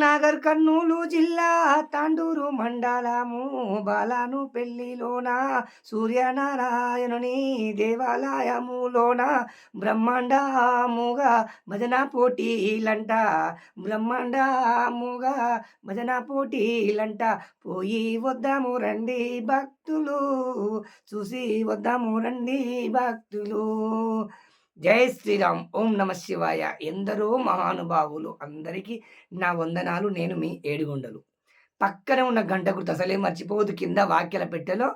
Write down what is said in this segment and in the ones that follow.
నాగర్ కర్నూలు జిల్లా తాండూరు మండలము. బాలాను పెళ్ళిలోన సూర్యనారాయణుని దేవాలయములోన బ్రహ్మాండముగా భజన పోటీలంట. బ్రహ్మాండముగా భజన పోటీలంట. పోయి వద్దాము రండి భక్తులు చూసి వద్దాము రండి భక్తులు. జై శ్రీరామ్. ఓం నమ శివాయ. ఎందరో మహానుభావులు అందరికీ నా వందనాలు. నేను మీ ఏడుగొండలు. పక్కన ఉన్న గంట గుర్తు అసలే మర్చిపోవద్దు. కింద వాక్యాల పెట్టెలో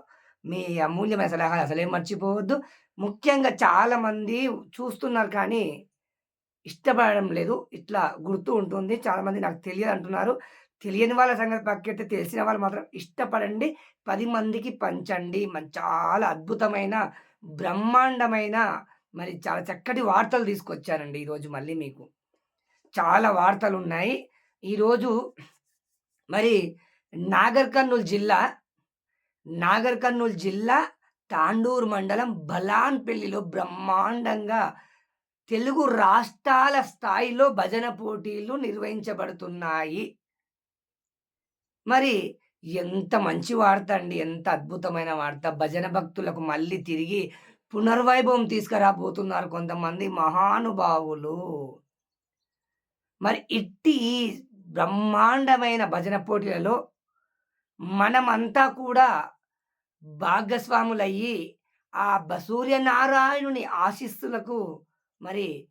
మీ అమూల్యమైన సలహాలు అసలే మర్చిపోవద్దు. ముఖ్యంగా చాలామంది చూస్తున్నారు కానీ ఇష్టపడడం లేదు. ఇట్లా గుర్తు ఉంటుంది. చాలామంది నాకు తెలియదు అంటున్నారు తెలియని వాళ్ళ సంగతి పక్కెడితే తెలిసిన వాళ్ళు మాత్రం ఇష్టపడండి. పది మందికి పంచండి. చాలా అద్భుతమైన బ్రహ్మాండమైన మరి చాలా చక్కటి వార్తలు తీసుకొచ్చారండి ఈరోజు మళ్ళీ మీకు. చాలా వార్తలు ఉన్నాయి ఈరోజు మరి నాగర్ కర్నూలు జిల్లా నాగర్ కర్నూలు జిల్లా తాండూరు మండలం బలాన్పల్లిలో బ్రహ్మాండంగా తెలుగు రాష్ట్రాల స్థాయిలో భజన పోటీలు నిర్వహించబడుతున్నాయి. మరి ఎంత మంచి వార్త అండి ఎంత అద్భుతమైన వార్త. భజన భక్తులకు మళ్ళీ తిరిగి పునర్వైభవం తీసుకురాబోతున్నారు కొంతమంది మహానుభావులు. మరి ఇట్టి బ్రహ్మాండమైన భజన పోటీలలో మనమంతా కూడా భాగస్వాములయ్యి ఆ సూర్యనారాయణుని ఆశిస్తులకు మరి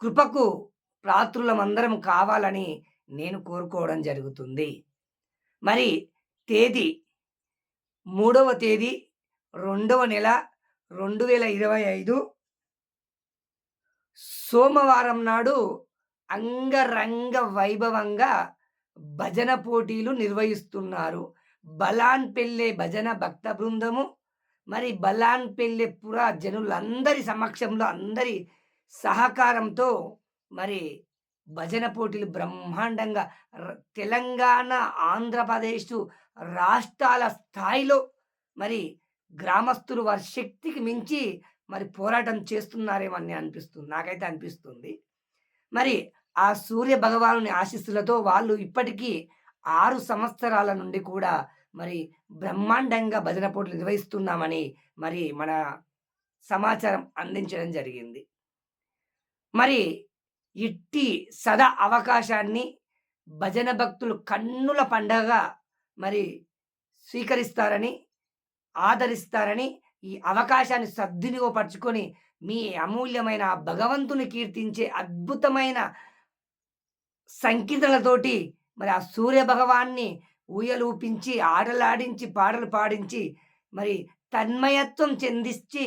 కృపకు ప్రాతృలమందరం కావాలని నేను కోరుకోవడం జరుగుతుంది. మరి తేదీ మూడవ తేదీ రెండవ నెల రెండు వేల ఇరవై ఐదు సోమవారం నాడు అంగరంగ వైభవంగా భజన పోటీలు నిర్వహిస్తున్నారు. బలాన్ పెళ్ళే భజన భక్త బృందము మరి బలాన్ పెళ్ళే పుర జనులందరి సమక్షంలో అందరి సహకారంతో మరి భజన పోటీలు బ్రహ్మాండంగా తెలంగాణ ఆంధ్రప్రదేశ్ రాష్ట్రాల స్థాయిలో మరి గ్రామస్తులు వారి శక్తికి మించి మరి పోరాటం చేస్తున్నారేమని అనిపిస్తుంది నాకైతే అనిపిస్తుంది. మరి ఆ సూర్య భగవాను ఆశీస్సులతో వాళ్ళు ఇప్పటికీ ఆరు సంవత్సరాల నుండి కూడా మరి బ్రహ్మాండంగా భజన పోటీలు నిర్వహిస్తున్నామని మరి మన సమాచారం అందించడం జరిగింది. మరి ఇట్టి సదా అవకాశాన్ని భజన భక్తులు కన్నుల పండగ మరి స్వీకరిస్తారని ఆదరిస్తారని ఈ అవకాశాన్ని సద్వినియోగపరచుకొని మీ అమూల్యమైన భగవంతుని కీర్తించే అద్భుతమైన సంకీర్తనలతోటి మరి ఆ సూర్య భగవాన్ని ఊయలూపించి ఆటలాడించి పాటలు పాడించి మరి తన్మయత్వం చెందించి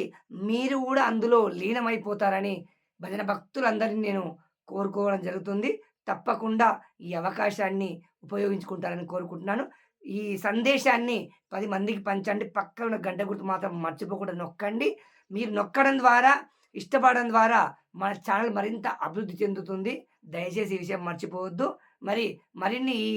మీరు కూడా అందులో లీనమైపోతారని భజన భక్తులందరినీ నేను కోరుకోవడం జరుగుతుంది. తప్పకుండా ఈ అవకాశాన్ని ఉపయోగించుకుంటారని కోరుకుంటున్నాను. ఈ సందేశాన్ని పది మందికి పంచండి. పక్కన ఉన్న గంట గుర్తు మాత్రం మర్చిపోకుండా నొక్కండి. మీరు నొక్కడం ద్వారా ఇష్టపడడం ద్వారా మన ఛానల్ మరింత అభివృద్ధి చెందుతుంది. దయచేసి ఈ విషయం మర్చిపోవద్దు. మరి మరిన్ని ఈ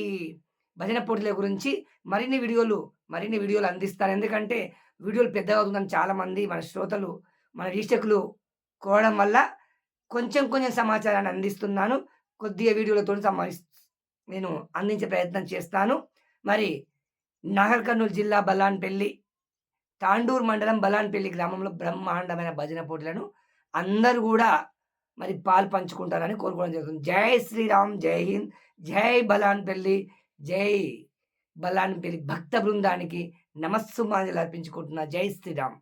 భజన పోటీల గురించి మరిన్ని వీడియోలు మరిన్ని వీడియోలు అందిస్తాను ఎందుకంటే వీడియోలు పెద్దగా అవుతుందని చాలామంది మన శ్రోతలు మన వీక్షకులు కోవడం వల్ల కొంచెం కొంచెం సమాచారాన్ని అందిస్తున్నాను. కొద్దిగా వీడియోలతో నేను అందించే ప్రయత్నం చేస్తాను. మరి నాగర్ కర్నూలు జిల్లా బలాన్పల్లి తాండూరు మండలం బలాన్పల్లి గ్రామంలో బ్రహ్మాండమైన భజన పోటీలను అందరూ కూడా మరి పాలు పంచుకుంటారని కోరుకోవడం జరుగుతుంది. జై శ్రీరామ్ జై హింద్ జై బలాన్పల్లి జై బలాన్పల్లి భక్త బృందానికి నమస్సుమాంజలు అర్పించుకుంటున్నా. జై శ్రీరామ్.